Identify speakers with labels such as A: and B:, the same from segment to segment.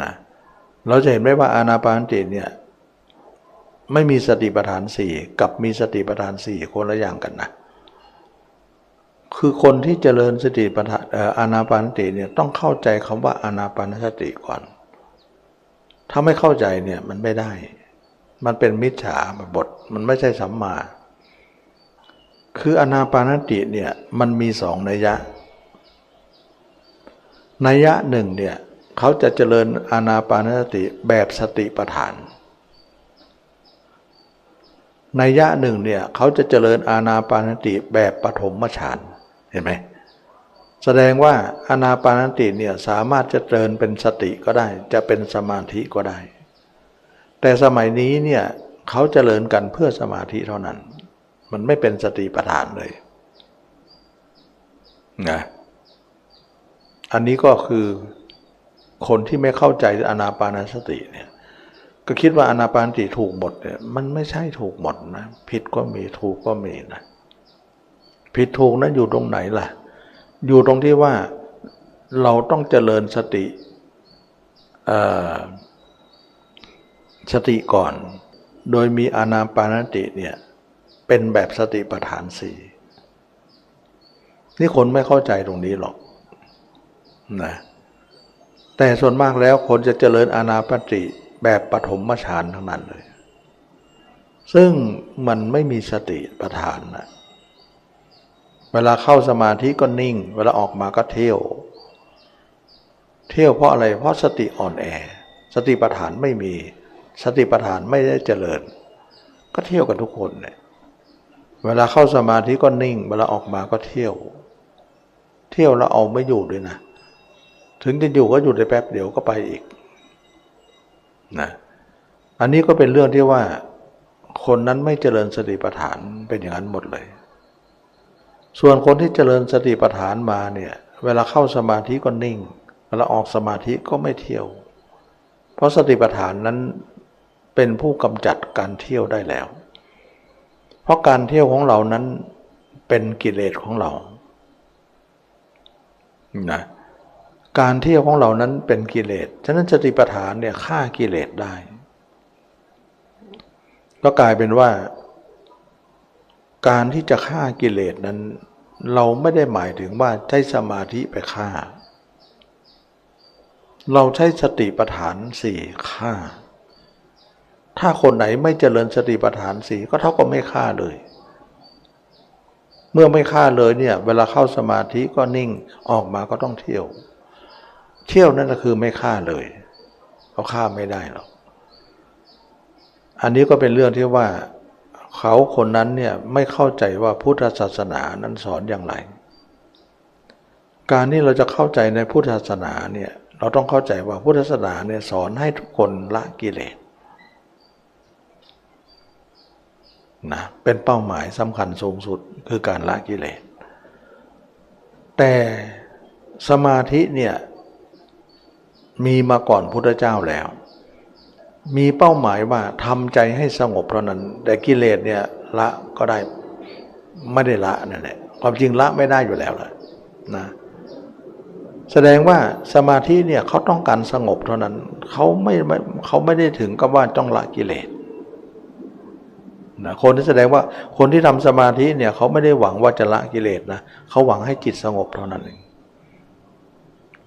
A: นะเราจะเห็นไหมว่าอานาปานสติเนี่ยไม่มีสติปัฏฐานสี่กับมีสติปัฏฐานสี่คนละอย่างกันนะคือคนที่เจริญสติปัฏฐานอานาปานสติเนี่ยต้องเข้าใจคำว่าอานาปานสติก่อน ถ้าไม่เข้าใจเนี่ยมันไม่ได้ มันเป็นมิจฉาบทมันไม่ใช่สัมมา คืออนาปานสติเนี่ยมันมีสองนัยยะ นัยยะหนึ่งเนี่ย เขาจะเจริญอานาปานสติแบบสติปัฏฐานนัยยะหนึ่งเนี่ยเขาจะเจริญอานาปานสติแบบปฐมฌานเห็นไหมแสดงว่าอานาปานสติเนี่ยสามารถจะเจริญเป็นสติก็ได้ จะเป็นสมาธิก็ได้ แต่สมัยนี้เนี่ยเขาเจริญกันเพื่อสมาธิเท่านั้น มันไม่เป็นสติปัฏฐานเลยนะอันนี้ก็คือ คนที่ไม่เข้าใจอนาปานสติเนี่ยก็คิดว่าอนาปานสติถูกหมดเนี่ยมันไม่ใช่ถูกหมดนะผิดก็มีถูกก็มีนะผิดถูกนั้นอยู่ตรงไหนล่ะ อยู่ตรงที่ว่าเราต้องเจริญสติสติก่อน โดยมีอานาปานสติเนี่ยเป็นแบบสติปัฏฐานสี่นี่คนไม่เข้าใจตรงนี้หรอกนะ แต่ส่วนมากแล้วคนจะเจริญอานาปัติแบบปฐมฌานทั้งนั้นเลย ซึ่งมันไม่มีสติปัฏฐานนะเวลาเข้าสมาธิก็นิ่ง เวลาออกมาก็เที่ยว เที่ยวเพราะอะไร เพราะสติอ่อนแอ สติปัฏฐานไม่มี สติปัฏฐานไม่ได้เจริญ ก็เที่ยวกันทุกคนเนี่ย เวลาเข้าสมาธิก็นิ่ง เวลาออกมาก็เที่ยว เที่ยวแล้วเอาไม่อยู่ด้วยนะ ถึงจะอยู่ก็อยู่ได้แป๊บเดียวก็ไปอีกนะอันนี้ก็เป็นเรื่องที่ว่า คนนั้นไม่เจริญสติปัฏฐานเป็นอย่างนั้นหมดเลย ส่วนคนที่เจริญสติปัฏฐานมาเนี่ยเวลาเข้าสมาธิก็นิ่งเวลาออกสมาธิก็ไม่เที่ยว เพราะสติปัฏฐานนั้นเป็นผู้กำจัดการเที่ยวได้แล้ว เพราะการเที่ยวของเรานั้นเป็นกิเลสของเรานะ การเที่ยวของเรานั้นเป็นกิเลส ฉะนั้นสติปัฏฐานเนี่ยฆ่ากิเลสได้ ก็กลายเป็นว่า การที่จะฆ่ากิเลสนั้น เราไม่ได้หมายถึงว่าใช้สมาธิไปฆ่า เราใช้สติปัฏฐานสี่ฆ่า ถ้าคนไหนไม่เจริญสติปัฏฐานสี่ก็เท่ากับไม่ฆ่าเลย เมื่อไม่ฆ่าเลยเนี่ยเวลาเข้าสมาธิก็นิ่งออกมาก็ต้องเที่ยว เที่ยวนั่นก็คือไม่ฆ่าเลยเขาฆ่าไม่ได้หรอกอันนี้ก็เป็นเรื่องที่ว่าเขาคนนั้นเนี่ยไม่เข้าใจว่าพุทธศาสนานั้นสอนอย่างไร การที่เราจะเข้าใจในพุทธศาสนาเนี่ยเราต้องเข้าใจว่าพุทธศาสนาเนี่ยสอนให้ทุกคนละกิเลสนะเป็นเป้าหมายสำคัญสูงสุดคือการละกิเลส แต่สมาธิเนี่ย มีมาก่อนพุทธเจ้าแล้ว มีเป้าหมายว่าทำใจให้สงบเท่านั้น แต่กิเลสเนี่ยละก็ได้ไม่ได้ละนั่นแหละความจริงละไม่ได้อยู่แล้วแหละนะแสดงว่าสมาธิเนี่ยเขาต้องการสงบเท่านั้นเขาไม่เขาไม่ได้ถึงกับว่าต้องละกิเลสนะคนที่แสดงว่าคนที่ทำสมาธิเนี่ยเขาไม่ได้หวังว่าจะละกิเลสนะเขาหวังให้จิตสงบเท่านั้นเอง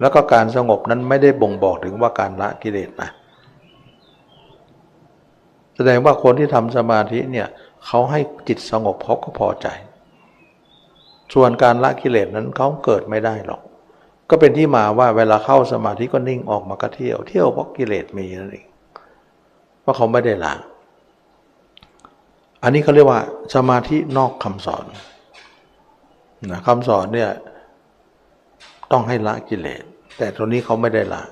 A: แล้วก็การสงบนั้นไม่ได้บ่งบอกถึงว่าการละกิเลสนะ แสดงว่าคนที่ทำสมาธิเนี่ยเขาให้จิตสงบเขาก็พอใจ ส่วนการละกิเลสนั้นเขาเกิดไม่ได้หรอก ก็เป็นที่มาว่าเวลาเข้าสมาธิก็นิ่งออกมาก็เที่ยว เที่ยวเพราะกิเลสมีนั่นเองเพราะเขาไม่ได้ละอันนี้เขาเรียกว่าสมาธินอกคำสอนนะคำสอนเนี่ยต้องให้ละกิเลส แต่ตรงนี้เขาไม่ได้ละ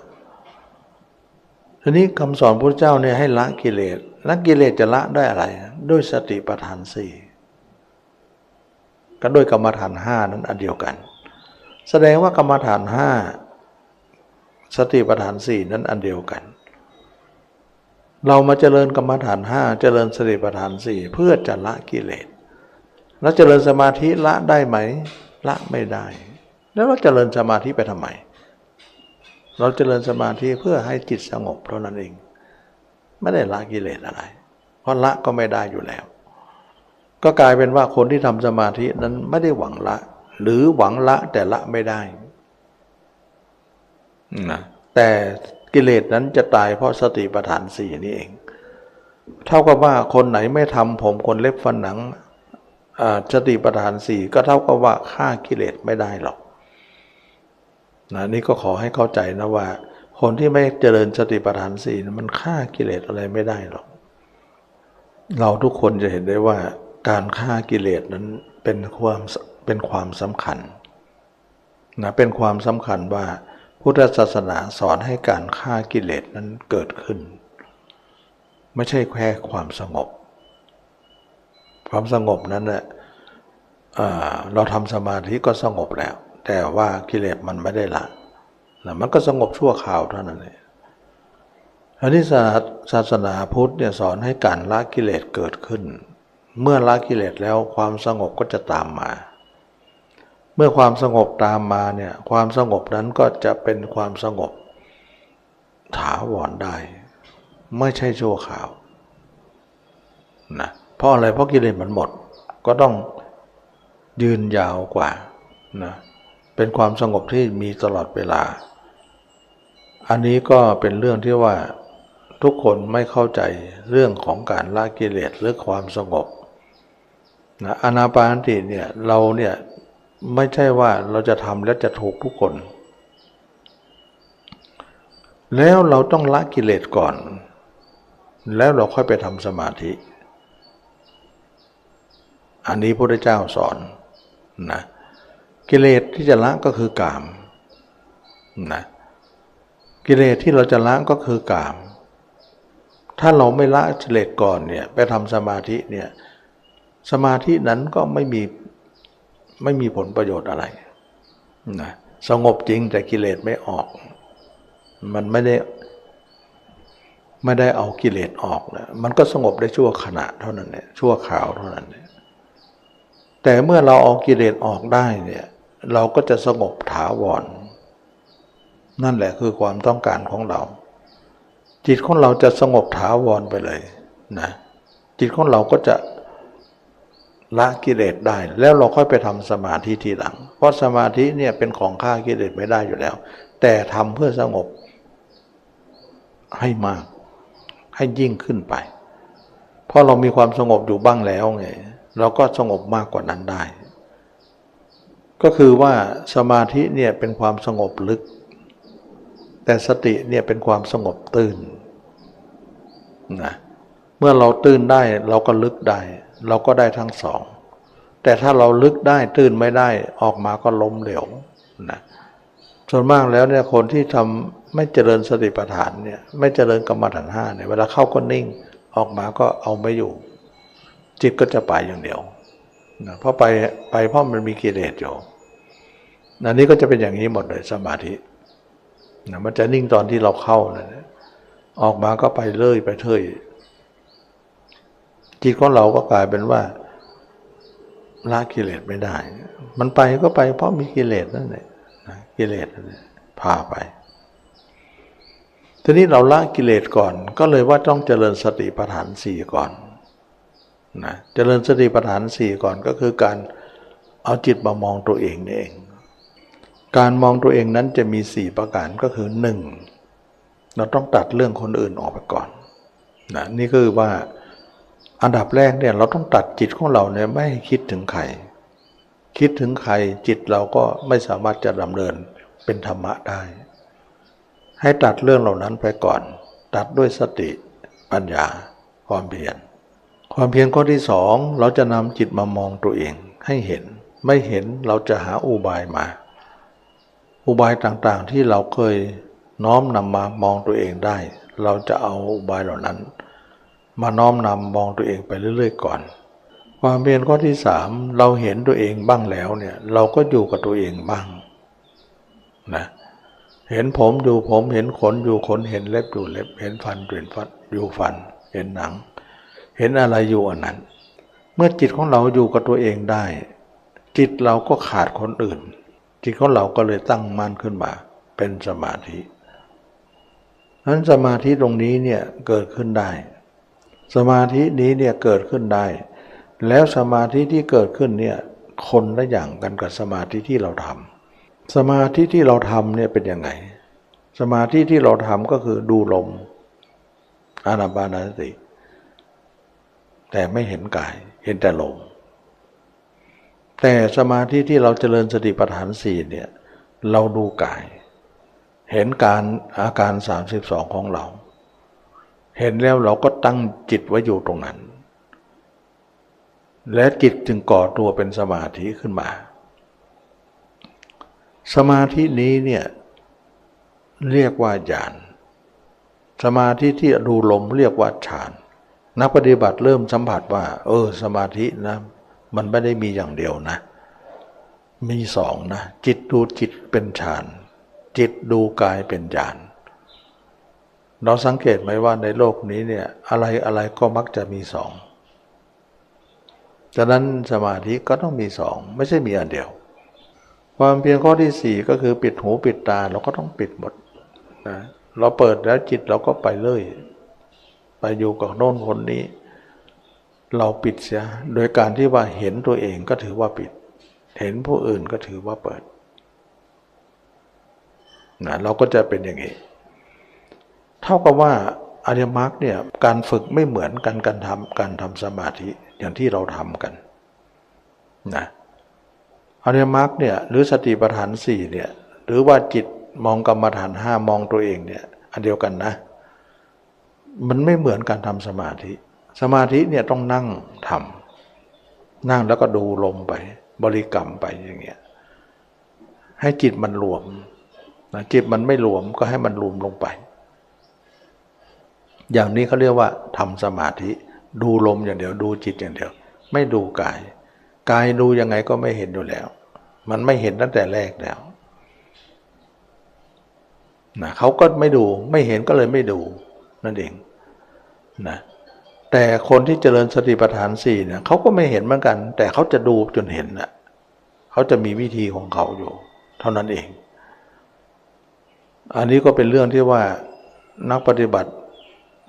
A: ทีนี้คำสอนพระเจ้าเนี่ยให้ละกิเลสละกิเลสจะละได้อะไร ด้วยสติปัฏฐานสี่ก็ด้วยกรรมฐานห้านั้นอันเดียวกัน แสดงว่ากรรมฐานห้าสติปัฏฐานสี่นั้นอันเดียวกัน เรามาเจริญกรรมฐานห้าเจริญสติปัฏฐานสี่เพื่อจะละกิเลสแล้วเจริญสมาธิละได้ไหมละไม่ได้ แล้วเราเจริญสมาธิไปทำไม เราเจริญสมาธิเพื่อให้จิตสงบเท่านั้นเอง ไม่ได้ละกิเลสอะไร เพราะละก็ไม่ได้อยู่แล้ว ก็กลายเป็นว่าคนที่ทำสมาธินั้นไม่ได้หวังละ หรือหวังละแต่ละไม่ได้นะแต่กิเลสนั้นจะตายเพราะสติปัฏฐานสี่นี่เอง เท่ากับว่าคนไหนไม่ทำผมคนเล็บฟันหนังอ่าสติปัฏฐานสี่ก็เท่ากับว่าฆ่ากิเลสไม่ได้หรอก นะนี่ก็ขอให้เข้าใจนะว่า คนที่ไม่เจริญสติปัฏฐานสี่นะมันฆ่ากิเลสอะไรไม่ได้หรอก เราทุกคนจะเห็นได้ว่าการฆ่ากิเลสนั้นเป็นความเป็นความสำคัญนะเป็นความสำคัญว่าพุทธศาสนาสอนให้การฆ่ากิเลสนั้นเกิดขึ้น ไม่ใช่แค่ความสงบ ความสงบนั้นแหละเราทำสมาธิก็สงบแล้ว แต่ว่ากิเลสมันไม่ได้ละนะมันก็สงบชั่วคราวเท่านั้นเองอันนี้ศาสนาพุทธเนี่ยสอนให้การละกิเลสเกิดขึ้น เมื่อละกิเลสแล้วความสงบก็จะตามมา เมื่อความสงบตามมาเนี่ยความสงบนั้นก็จะเป็นความสงบถาวรได้ ไม่ใช่ชั่วคราวนะเพราะอะไรเพราะกิเลสมันหมดก็ต้องยืนยาวกว่านะ เป็นความสงบที่มีตลอดเวลา อันนี้ก็เป็นเรื่องที่ว่าทุกคนไม่เข้าใจเรื่องของการละกิเลสหรือความสงบนะอนาปานติเนี่ยเราเนี่ยไม่ใช่ว่าเราจะทำแล้วจะถูกทุกคน แล้วเราต้องละกิเลสก่อน แล้วเราค่อยไปทำสมาธิ อันนี้พระเจ้าสอนนะ กิเลสที่จะละก็คือกามนะกิเลสที่เราจะละก็คือกาม ถ้าเราไม่ละกิเลสก่อนเนี่ยไปทำสมาธิเนี่ยสมาธินั้นก็ไม่มีไม่มีผลประโยชน์อะไรนะสงบจริงแต่กิเลสไม่ออก มันไม่ได้ไม่ได้เอากิเลสออกนะมันก็สงบได้ชั่วขณะเท่านั้นเนี่ยชั่วคราวเท่านั้นเนี่ยแต่เมื่อเราเอากิเลสออกได้เนี่ย เราก็จะสงบถาวร นั่นแหละคือความต้องการของเรา จิตของเราจะสงบถาวรไปเลยนะจิตของเราก็จะละกิเลสได้ แล้วเราค่อยไปทำสมาธิทีหลัง เพราะสมาธิเนี่ยเป็นของฆ่ากิเลสไม่ได้อยู่แล้ว แต่ทำเพื่อสงบให้มาก ให้ยิ่งขึ้นไป เพราะเรามีความสงบอยู่บ้างแล้วไงเราก็สงบมากกว่านั้นได้ ก็คือว่าสมาธิเนี่ยเป็นความสงบลึก แต่สติเนี่ยเป็นความสงบตื้นนะเมื่อเราตื้นได้เราก็ลึกได้ เราก็ได้ทั้งสอง แต่ถ้าเราลึกได้ตื้นไม่ได้ออกมาก็ล้มเหลวนะส่วนมากแล้วเนี่ยคนที่ทำไม่เจริญสติปัฏฐานเนี่ยไม่เจริญกรรมฐานห้าเนี่ยเวลาเข้าก็นิ่งออกมาก็เอาไม่อยู่ จิตก็จะไปอย่างเดียวนะเพราะไปไปเพราะมันมีกิเลสอยู่ นันนี้ก็จะเป็นอย่างนี้หมดเลยสมาธินะมันจะนิ่งตอนที่เราเข้านะออกมาก็ไปเลื่อยไปเทยจิตของเราก็กลายเป็นว่าละกิเลสไม่ได้ มันไปก็ไปเพราะมีกิเลสนั่นแหละกิเลสนั่นแหละพาไป ทีนี้เราละกิเลสก่อน ก็เลยว่าต้องเจริญสติปัฏฐานสี่ก่อนนะเจริญสติปัฏฐานสี่ก่อนก็คือการเอาจิตมามองตัวเองนี่เอง การมองตัวเองนั้นจะมีสี่ประการก็คือหนึ่งเราต้องตัดเรื่องคนอื่นออกไปก่อนนะนี่คือว่าอันดับแรกเนี่ยเราต้องตัดจิตของเราเนี่ยไม่ให้คิดถึงใคร คิดถึงใครจิตเราก็ไม่สามารถจะดำเนินเป็นธรรมะได้ ให้ตัดเรื่องเหล่านั้นไปก่อน ตัดด้วยสติปัญญาความเพียรความเพียรข้อที่สองเราจะนำจิตมามองตัวเองให้เห็น ไม่เห็นเราจะหาอุบายมา อุบายต่างๆที่เราเคยน้อมนำมามองตัวเองได้ เราจะเอาอุบายเหล่านั้น มาน้อมนำมองตัวเองไปเรื่อยๆก่อน ความเพียรข้อที่สามเราเห็นตัวเองบ้างแล้วเนี่ยเราก็อยู่กับตัวเองบ้างนะเห็นผมอยู่ผมเห็นขนอยู่ขนเห็นเล็บอยู่เล็บ เห็นฟันอยู่ฟันอยู่ฟัน เห็นหนัง เห็นอะไรอยู่อันนั้น เมื่อจิตของเราอยู่กับตัวเองได้ จิตเราก็ขาดคนอื่น จิตของเราก็เลยตั้งมั่นขึ้นมา เป็นสมาธินั้นสมาธิตรงนี้เนี่ยเกิดขึ้นได้ สมาธินี้เนี่ยเกิดขึ้นได้ แล้วสมาธิที่เกิดขึ้นเนี่ยคนละอย่างกันกับสมาธิที่เราทำสมาธิที่เราทำเนี่ยเป็นยังไง สมาธิที่เราทำก็คือดูลมอานาปานสติ แต่ไม่เห็นกายเห็นแต่ลม แต่สมาธิที่เราเจริญสติปัฏฐานสี่เนี่ยเราดูกาย เห็นการอาการ 32 ของเรา เห็นแล้วเราก็ตั้งจิตไว้อยู่ตรงนั้น และจิตจึงก่อตัวเป็นสมาธิขึ้นมา สมาธินี้เนี่ยเรียกว่าญาณสมาธิที่ดูลมเรียกว่าฌาน นักปฏิบัติเริ่มสัมผัสว่า เออ สมาธินะ มันไม่ได้มีอย่างเดียวนะ มีสองนะ จิตดูจิตเป็นฌาน จิตดูกายเป็นญาณเราสังเกตไหมว่าในโลกนี้เนี่ยอะไรอะไรก็มักจะมีสองฉะนั้นสมาธิก็ต้องมีสองไม่ใช่มีอันเดียว ความเพียรข้อที่สี่ก็คือปิดหูปิดตาเราก็ต้องปิดหมดนะเราเปิดแล้วจิตเราก็ไปเลย ไปอยู่กับโน่นคนนี้ เราปิดเสียโดยการที่ว่าเห็นตัวเองก็ถือว่าปิด เห็นผู้อื่นก็ถือว่าเปิดนะเราก็จะเป็นอย่างนี้ เท่ากับว่าอริยมรรคเนี่ยการฝึกไม่เหมือนกันการทำการทำสมาธิอย่างที่เราทำกันนะอริยมรรคเนี่ยหรือสติปัฏฐานสี่เนี่ยหรือว่าจิตมองกรรมฐานห้ามองตัวเองเนี่ยอันเดียวกันนะ มันไม่เหมือนการทำสมาธิ สมาธิเนี่ยต้องนั่งทำนั่งแล้วก็ดูลมไป บริกรรมไปอย่างเงี้ยให้จิตมันรวมนะจิตมันไม่รวมก็ให้มันรวมลงไป อย่างนี้เขาเรียกว่าทำสมาธิ ดูลมอย่างเดียวดูจิตอย่างเดียว ไม่ดูกาย กายดูยังไงก็ไม่เห็นอยู่แล้ว มันไม่เห็นตั้งแต่แรกแล้วนะเขาก็ไม่ดูไม่เห็นก็เลยไม่ดูนั่นเองนะ แต่คนที่เจริญสติปัฏฐานสี่เนี่ยเขาก็ไม่เห็นเหมือนกัน แต่เขาจะดูจนเห็นนะเขาจะมีวิธีของเขาอยู่ เท่านั้นเอง อันนี้ก็เป็นเรื่องที่ว่านักปฏิบัติ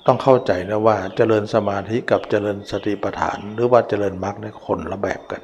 A: ต้องเข้าใจนะว่าเจริญสมาธิกับเจริญสติปัฏฐาน หรือว่าเจริญมรรคในคนละแบบกัน